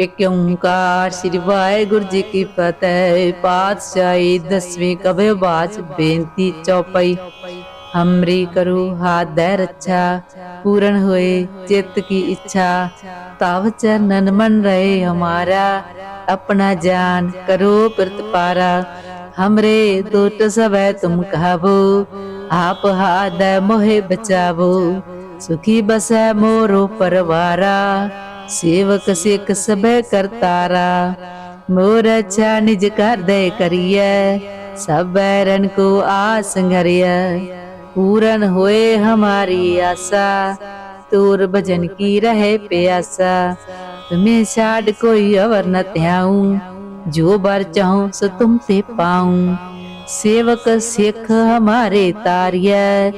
ਇਕ ਓੰਕਾਰ ਸ੍ਰੀ ਵਾਹਿਗੁਰੂ ਜੀ ਕੀ ਫਤਿਹ। ਪਾਤਸ਼ਾਹੀ ਦਸਵੀਂ ਕਬੇ ਬਾਜ ਬੇਨਤੀ ਚੌਪਈ। ਹਮਰੀ ਕਰੋ ਹਾਥ ਦੇ ਰੱਛਾ, ਪੂਰਨ ਹੋਏ ਚਿੱਤ ਕੀ ਇੱਛਾ। ਤਵ ਚਰਨਨ ਮਨ ਰਹੇ ਹਮਾਰਾ, ਆਪਣਾ ਜਾਨ ਕਰੋ ਪ੍ਰਤਪਾਰਾ। ਹਮਰੇ ਦੁੱਟ ਸਵੈ ਤੁਮ ਕਹਾਵੋ, ਆਪ ਹਾਦ ਮੋਹਿ ਬਚਾਵੋ। ਸੁਖੀ ਬਸੈ ਮੋਰੋ ਪਰਵਾਰਾ। ਸੇਵਕ ਸਿੱਖ ਸਭੈ ਕਰਤਾਰਾ ਮੋਰ ਅਛਾ ਨਿਜ ਕਰਦੈ ਕਰੀਐ, ਸਭੈ ਰਨ ਕੋ ਆਸ ਘਰਿਐ, ਪੂਰਨ ਹੋਏ ਹਮਾਰੀ ਆਸਾ, ਤੂਰ ਭਜਨ ਕੀ ਰਹੇ ਪਿਆਸਾ, ਤੁਮੇ ਛਾੜ ਕੋਈ ਅਵਰ ਨ ਧਿਆਉ, ਜੋ ਬਰ ਚਾਹਉ ਸੋ ਤੁਮ ਤੇ ਪਾਉ, ਸੇਵਕ ਸਿੱਖ ਹਮਾਰੇ ਤਾਰਿਐ,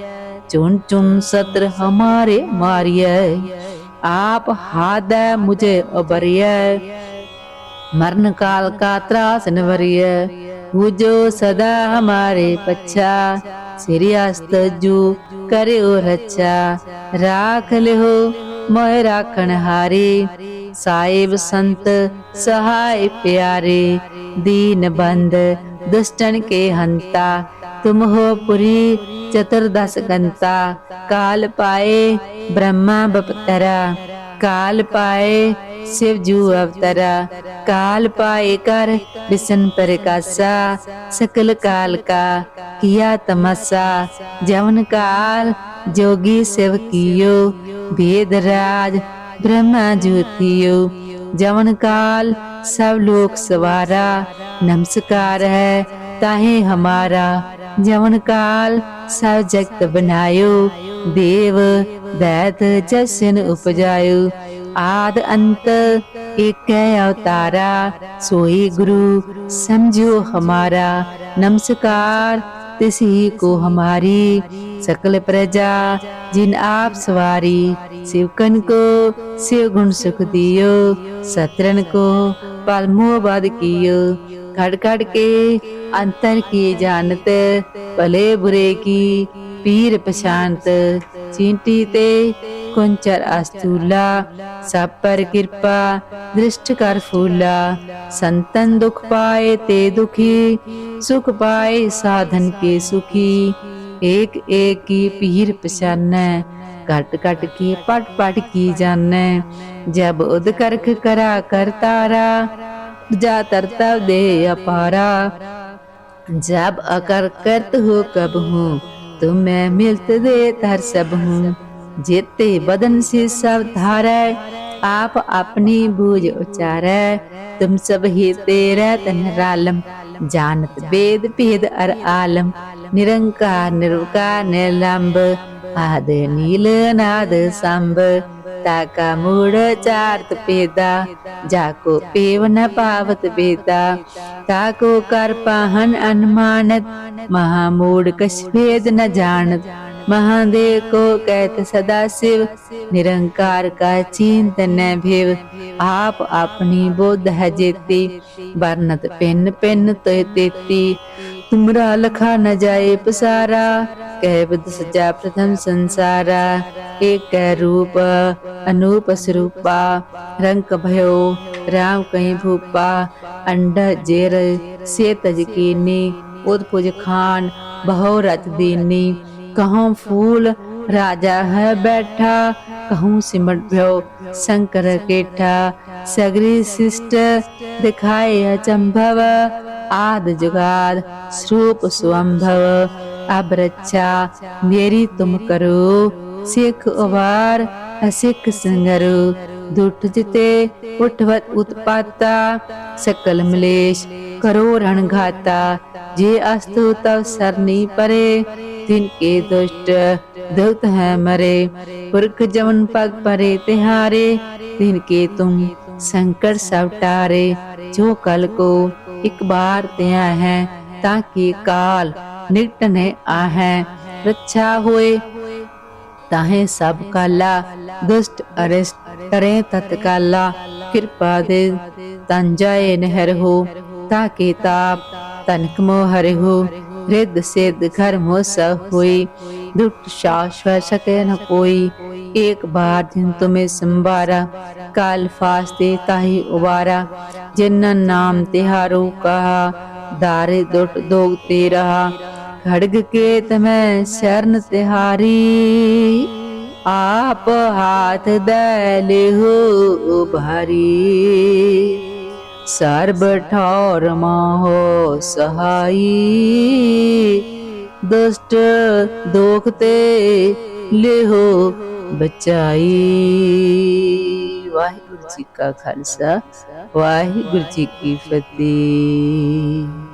ਚੁਣ ਚੁਣ ਸਤਰ ਹਮਾਰੇ ਮਾਰਿਐ आप हाद मुझे उबरिय मरण काल का त्रास नवरिय पूजो सदा हमारे पच्छा सिरियास्त जू करियो रच्छा राख लिहो मोह राखण हारे साहिब संत सहाय प्यारे दीन बंद दुष्टन के हंता तुम हो पुरी चतुर्दश गंता काल पाए ब्रह्मा बपतरा, काल पाए शिव जू अवतरा, काल पाए कर विष्ण प्रकाशा, सकल काल का किया तमसा जवन काल जोगी शिव कियो भेदराज ब्रह्मा ज्योतियो जवन काल सब लोक सवारा, नमस्कार है ताहे हमारा, जवन काल सब जगत बनायो ਦੇਵ ਦੈਤ ਜਸਨ ਉਪਜਾਇਉ, ਆਦ ਅੰਤ ਏਕੈ ਅਵਤਾਰਾ, ਸੋਈ ਗੁਰੂ ਸਮਝਿਓ ਹਮਾਰਾ, ਨਮਸਕਾਰ ਤਿਸਹੀ ਕੋ ਹਮਾਰੀ, ਸਕਲ ਪ੍ਰਜਾ ਜਿਨ ਆਪ ਸਵਾਰੀ ਸਿਵਕਨ ਕੋ ਸਿਵ ਗੁਣ ਸੁਖ ਦਿਓ ਸਤਰਨ ਕੋ ਪਲ ਮੋਹ ਬਦ ਕੀਓ, ਖੜ ਖੜ ਕੇ ਅੰਤਰ ਕੀ ਜਾਣਤ, ਭਲੇ ਬੁਰੇ ਕੀ पशांत चींटी ते कुंचर अस्तूला सब पर कृपा दृष्ट कर फूला संतन दुख पाए ते दुखी सुख पाए साधन के सुखी एक एक की पीर पशान घट घट की पट पट की जान जब उद करख करा कर तारा जा तरता दे अपारा जब अकर करत हो कब हूँ तुम मैं मिलत दे तर सब हूँ जेते बदन से सब धारै आप अपनी बूझ उचारै तुम सब ही तेरा तन रालम जानत वेद भेद अर आलम निरंकार निर्वकार निलंब आद नील नाद संब ताका मूड चार्त पेदा जाको पेव न पावत बेदा ताको कर पाहन अनुमानत महामूड कछ भेद न जानत महादेव को कहत सदा शिव निरंकार का चिंतन भेव आप अपनी बोध है जेती वर्णत पिन पिन तो तेती तुमरा लखा न जाए पसारा कह बुद्ध सजा प्रथम संसारा एक रूप अनूप स्वरूपा रंग भयो राम कहीं भूपा अंड जेर से तज कीनी उदपुज खान बहु रच दीनी कहूँ फूल राजा है बैठा कहूँ सिमट भ्यो शंकर केठा सगरी शिष्ट दिखाए अचंभव आद जुगाद स्वरूप स्वंभव अब रक्षा मेरी तुम करो ਸਿੱਖ ਉਵਾਰ, ਅਸਿੱਖ ਸੰਗਰੂ, ਦੁੱਟ ਜਿਤੇ ਉਠਵਤ ਉਤਪਾਤਾ, ਸਕਲ ਮਲੇਸ਼, ਕਰੋ ਰਣ ਘਾਤਾ, ਜੇ ਅਸਤੁ ਤਵ ਸਰਨੀ ਪਰੇ, ਤਿਨ ਕੇ ਦੁਸ਼ਟ ਦਉਤ ਹੈ ਮਰੇ, ਪੁਰਖ ਜਵਨ ਪਗ ਪਰੇ ਤਿਹਾਰੇ, ਤਿਨ ਕੇ ਤੁਮ ਸੰਕਟ ਸਭ ਟਾਰੇ, ਜੋ ਕਲ ਕੋ ਇੱਕ ਬਾਰ ਤਿਆ ਹੈ, ਤਾਂ ਕਿ ਕਾਲ ਨਿਕਟ ਨੇ ਆਹੈ, ਰੱਛਾ ਹੋਏ होए ताहे सब काला दुष्ट अरिष्ट करे तत्काला कृपा दे तन जाए नहर हो ताकि ताप तनक मोहर हो रिद सिद्ध घर मोह सब होई दुष्ट शाश्वत सके न कोई एक बार जिन तुम्हें संबारा काल फास्ते ताही उबारा जिन नाम तिहारो कहा दारे दुट दोगते रहा ਖੜਗ ਕੇ ਤਮੈ ਸ਼ਰਨ ਤਿਹਾਰੀ। ਆਪ ਹਾਥ ਦੈ ਲਿਹੁ ਭਾਰੀ ਸਰਬ ਠੌਰ ਮੋ ਸਹਾਈ। ਦੁਸ਼ਟ ਦੋਖ ਤੇ ਲਿਹੁ ਬਚਾਈ। ਵਾਹਿਗੁਰੂ ਜੀ ਕਾ ਖਾਲਸਾ, ਵਾਹਿਗੁਰੂ ਜੀ ਕੀ ਫਤਿਹ।